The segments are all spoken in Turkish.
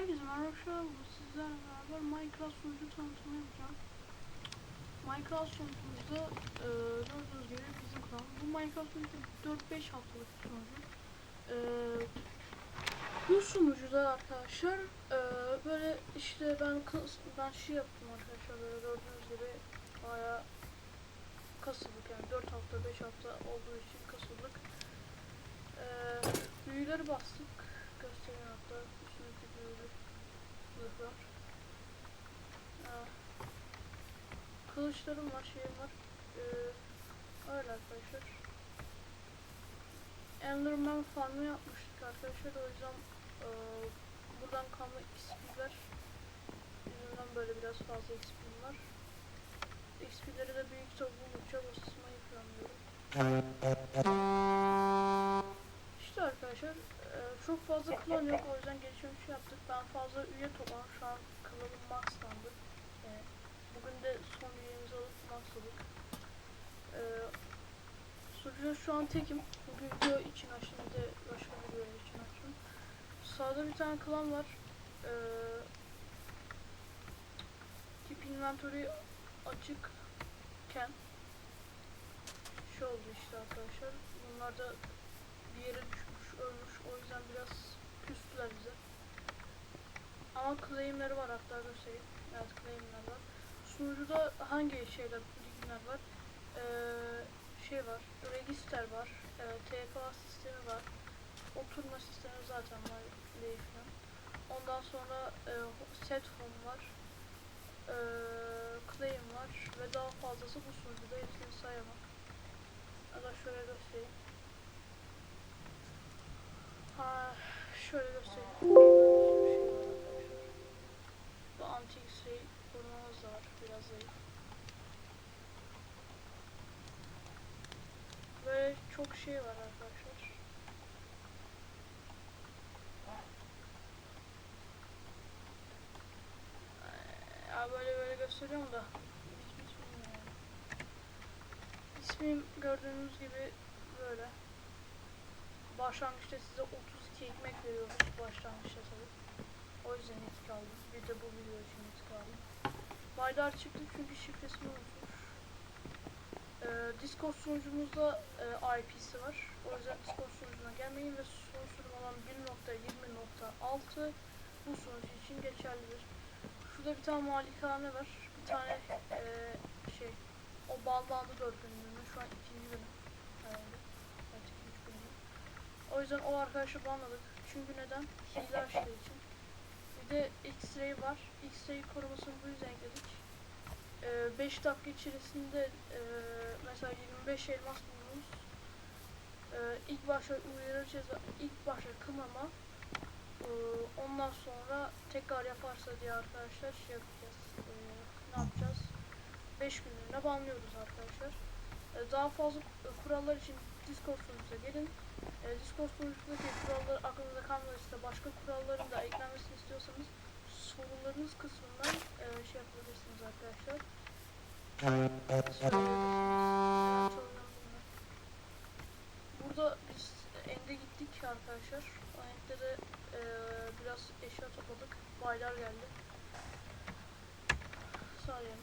Herkese merhaba. Bu sizlerle beraber Minecraft sunucu tanıtımı yapacağım. Minecraft sunucumuzda e, gördüğünüz gibi bizim kanal. Bu Minecraft sunucu 4-5 haftalık bir sunucu. E, bu sunucuda arkadaşlar e, böyle işte ben ben şey yaptım arkadaşlar böyle gördüğünüz gibi baya kasıldık yani 4 hafta 5 hafta olduğu için kasıldık. E, büyüleri bastık göstereyim hatta Aa, Kılıçlarım var, şeyim var. Ee, öyle arkadaşlar. Enderman farmı yapmıştık arkadaşlar. O yüzden ee, buradan kalma XP'ler yüzünden böyle biraz fazla XP'm var. XP'leri de büyük kitap buldukça basmayı planlıyorum. İşte arkadaşlar e, çok fazla klan yok o yüzden yaptık. Fazla üye topladım. Şu an klanım maxlandı. E, bugün de son üyemizi alıp maxladık. E, sunucuda şu an tekim. Bu video için açtım bir de başka video için açtım. Sağda bir tane klan var. E, tip inventory açıkken şey oldu işte arkadaşlar. Bunlar da bir yere düşmüş, ölmüş. O yüzden biraz küstüler bize. Ama claimleri var hatta göstereyim. Evet claimler var. Sunucuda hangi şeyler, ligler var? Ee, şey var, register var, e, TFA sistemi var, oturma sistemi zaten var falan. Ondan sonra e, set home var, e, claim var ve daha fazlası bu sunucuda hepsini sayamam. Ya da şöyle göstereyim. Ha, şöyle göstereyim. Şöyle bir şey var arkadaşlar. Bu antik şey korumamız da var. Biraz zayıf. Böyle çok şey var arkadaşlar. Ya böyle böyle gösteriyorum da. İsmim gördüğünüz gibi böyle. Başlangıçta size 32 ekmek veriyoruz başlangıçta tabii. O yüzden etik aldım. Bir de bu video için etik aldım. Baydar çıktı çünkü. Ee, Discord sunucumuzda e, IP'si var. O yüzden Discord sunucuna gelmeyin ve son sürüm olan 1.20.6 bu sunucu için geçerlidir. Şurada bir tane malikane var. Bir tane e, şey o bağlandı 4 bölümünün şu an ikinci bölüm herhalde. Evet ikinci bölüm. O yüzden o arkadaşı banladık. Çünkü neden? Hile açtığı için. Bir de X-Ray var. X-Ray korumasını bu yüzden ekledik. 5 dakika içerisinde e, mesela 25 elmas buldunuz. E, ilk başta uyarı ceza, ilk başta kınama. E, ondan sonra tekrar yaparsa diye arkadaşlar şey yapacağız. E, ne yapacağız? 5 günlüğüne banlıyoruz arkadaşlar. Daha fazla kurallar için Discord sunucumuza gelin. Discord sunucumuzdaki kurallar Burada biz End'e gittik arkadaşlar. O End'de de e, biraz eşya topladık. Baylar geldi. Sağlayalım.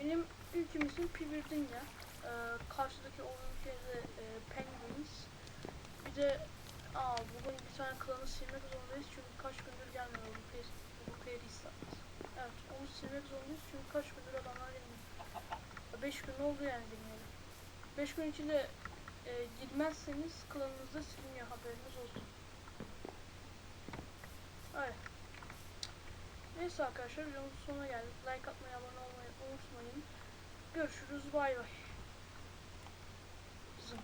Benim ülkemizin Pivirdinya. E, karşıdaki o ülkede e, Penguins. Bir de aa, bugün bir tane klanı silmek zorundayız 5 gün içinde e, girmezseniz klanınızda siliniyor haberiniz olsun. Evet. Neyse arkadaşlar videomuzun sonuna geldik. Like atmayı, abone olmayı unutmayın. Görüşürüz. Bay bay. Zım.